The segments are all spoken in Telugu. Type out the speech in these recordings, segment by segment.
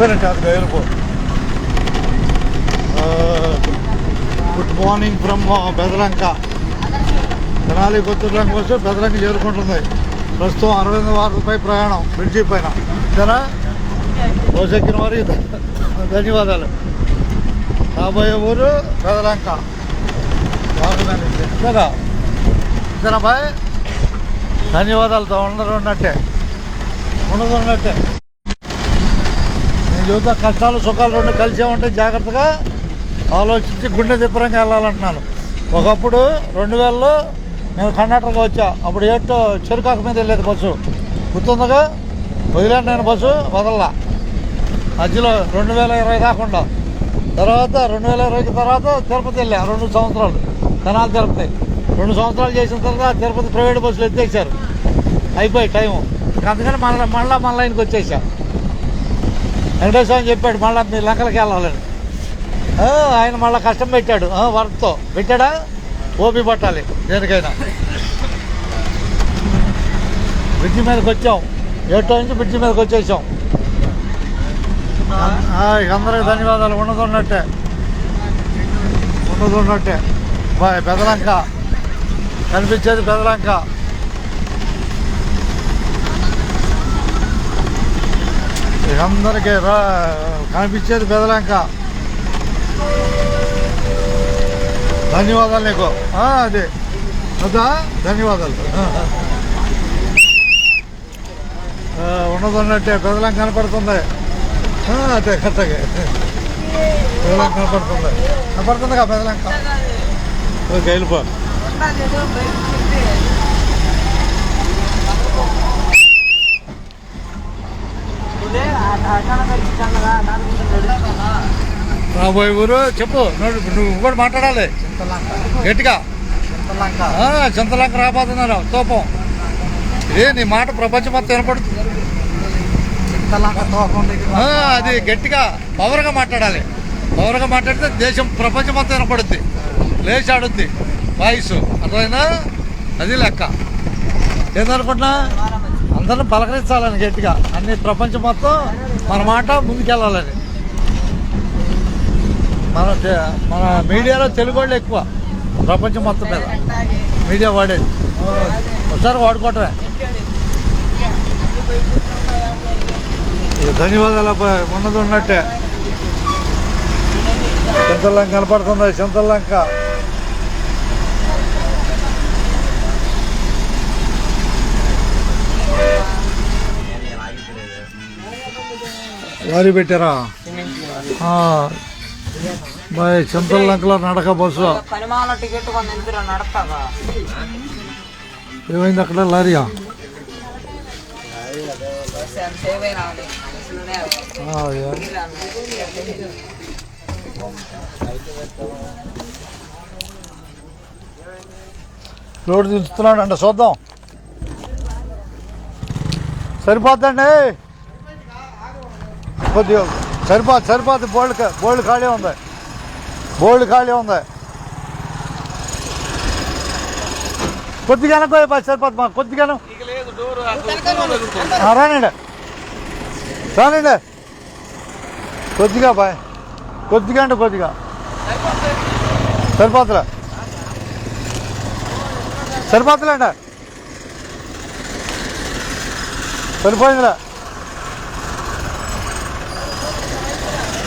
చెప్పానంటే అది వెళ్ళిపో గుడ్ మార్నింగ్ బ్రహ్మ బెదరంక. తెనాలి కొత్తూరులోకి వస్తే బెదలంక చేరుకుంటుంది. ప్రస్తుతం అరవింద వార్తపై ప్రయాణం బ్రిడ్జి పైన. సరే రోజెక్కిన వారికి ధన్యవాదాలు. రాబోయే ఊరు బెదరంక. బాగుందండి కదా సరే బాయ్. ధన్యవాదాలతో ఉండరు ఉన్నట్టే. ఉండదు ఉన్నట్టే. నేను చూద్దాం కష్టాలు సుఖాలు రెండు కలిసే ఉంటే జాగ్రత్తగా ఆలోచించి గుండె దిప్పరంగా వెళ్ళాలంటున్నాను. ఒకప్పుడు రెండు వేలలో నేను కర్ణాటక వచ్చా. అప్పుడు ఏటో చెరుకాకు మీద వెళ్ళేది బస్సు. గుర్తుందిగా? వదిలేను నేను బస్సు వదల్లా. మధ్యలో రెండు వేల ఇరవై కాకుండా తర్వాత రెండు వేల ఇరవైకి తర్వాత తిరుపతి వెళ్ళా రెండు సంవత్సరాలు. తెనాలి తిరుపతి. రెండు సంవత్సరాలు చేసిన తర్వాత తిరుపతి ప్రైవేట్ బస్సులు ఎత్తేసారు. అయిపోయి టైము. అందుకని మళ్ళీ మళ్ళీ మన లైన్కి వచ్చేసా. వెంకటేశ్వరం చెప్పాడు మళ్ళీ మీ లంకలకి వెళ్ళాలని. ఆయన మళ్ళీ కష్టం పెట్టాడు వర్క్తో. పెట్టాడా? ఓపి పట్టాలి దేనికైనా. బ్రిడ్జి మీదకి వచ్చాం. ఏటో నుంచి బ్రిడ్జి మీదకి వచ్చేసాం. ఆ, అందరికి ధన్యవాదాలు. ఉన్నది ఉన్నట్టే. ఉన్నది ఉన్నట్టే. బాయ్ పెదలంక. కనిపించేది పెదలంక. ఇక అందరికీ రా కనిపించేది పెదలంక ధన్యవాదాలు నీకు. అదే. వద్దా? ధన్యవాదాలు. ఆ, ఉన్నది ఉన్నట్టే పెదలంక కనపడుతుంది. అదే కరెక్ట్గా పెదలంక కనపడుతుంది. కనపడుతుందిగా పెదలంక ఓకే వెళ్ళిపో. రాబోయే ఊరు చెప్పు. నువ్వు నువ్వు కూడా మాట్లాడాలి. గట్టిగా. చింతలంక రాబోతున్నారు తోపం. ఇదే నీ మాట ప్రపంచం మొత్తం వినపడుతుంది. అది గట్టిగా పవర్గా మాట్లాడాలి. పవర్గా మాట్లాడితే దేశం ప్రపంచం మొత్తం వినపడుద్ది. లేచి ఆడుద్ది వాయిస్. అర్థమైనా అది లెక్క. ఏందనుకుంటున్నా అందరిని పలకరించాలని గట్టిగా. అన్ని ప్రపంచం మొత్తం మన మాట ముందుకెళ్ళాలని. మన మన మీడియాలో తెలుగు వాళ్ళు ఎక్కువ. ప్రపంచం మొత్తం మీద. మీడియా వాడేది. ఒకసారి వాడుకోవటమే. ధన్యవాదాలు అబ్బాయి ఉన్నది ఉన్నట్టే. చింతలంక కనపడుతుంది. చింతలంక లారీ పెట్టారా? బాయ్ చింతలంకలో నడక బస్సు. ఏమైంది అక్కడ లారీయా. లోడ్ దించుతున్నాడు అంట చూద్దాం. సరిపోద్దండి. కొద్దిగా సరిపోదు సరిపోద్ది బోల్డ్ కా- బోల్డ్ ఖాళీ ఉంది బోల్డ్ ఖాళీ ఉంది కొద్దిగానే పోయి బస్ సరిపోద్ది మా కొద్దిగాను ఆ, రానండి రానండి కొద్దిగా బాయ్ కొద్దిగా అంటే కొద్దిగా సరిపోతులే సరిపోతులేండి సరిపోయిందిలే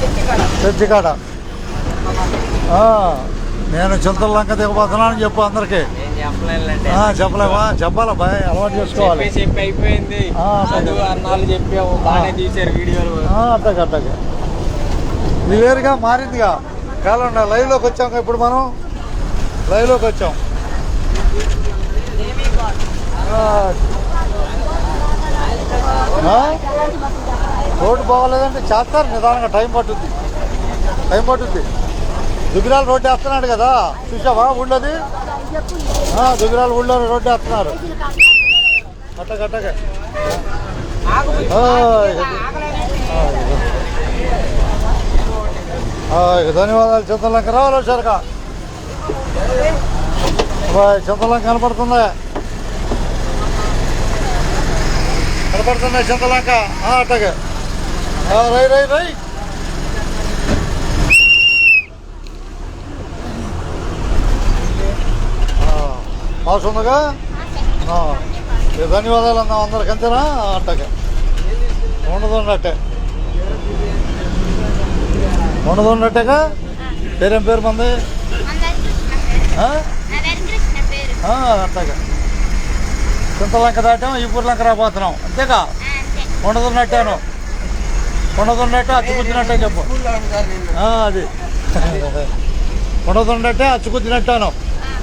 కాడ ఆ, నేను చింతలంక దిగబోతున్నానని చెప్పు అందరికి. ఏం చెప్పలేనులేండి. ఆ, చెప్పలేవా? చెప్పాలా? బాయ్ అలవాటు చేసుకోవాలి. చెప్పి చెప్పి అయిపోయింది చెప్పావు బాగానే తీశారు వీడియోలు. ఆ, అట్టగా అట్టగా ఇది వేరుగా మారిందిగా. కాలం లైవ్లోకి వచ్చాం ఇప్పుడు మనం? లైవ్లోకి వచ్చాం. ఆ. రోడ్డు బాగోలేదంటే చేస్తారు నిదానంగా టైం పట్టుద్ది. టైం పట్టుద్ది. దుగ్గిరాల రోడ్డు వేస్తున్నాడు కదా చూసావా ఊళ్ళోది? ఆ, దుగ్గిరాల ఊళ్ళో రోడ్డు వేస్తున్నారు. ధన్యవాదాలు చింతలంక రావాలి సరిగా చింతలంక కనపడుతుందా? కనపడుతున్నాయి చింతలంక? అట్టగా. రై రై రై. పాస్ ఉందిగా ధన్యవాదాలు అన్నా అందరికి అంతేనా? అట్టగే ఉండదు ఉన్నట్టే ఉండదు ఉన్నట్టేగా పేరేం పేరు మంది? అట్టగా చింతలంక దాటాం ఈ లంక రాబోతున్నాం. అంతేగా? ఉండదున్నట్టాను ఉండదున్నట్టు అచ్చుకుచ్చినట్టే చెప్పు. అది. ఉండదున్నట్టే అచ్చుకుచ్చినట్టాను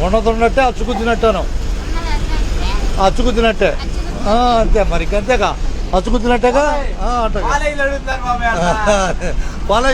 ఉండదున్నట్టే అచ్చుకుచ్చినట్టాను అచ్చుకుచ్చినట్టే ఆ, అంతే మరి అంతేగా అచ్చుకుచ్చినట్టేగా? ఆ,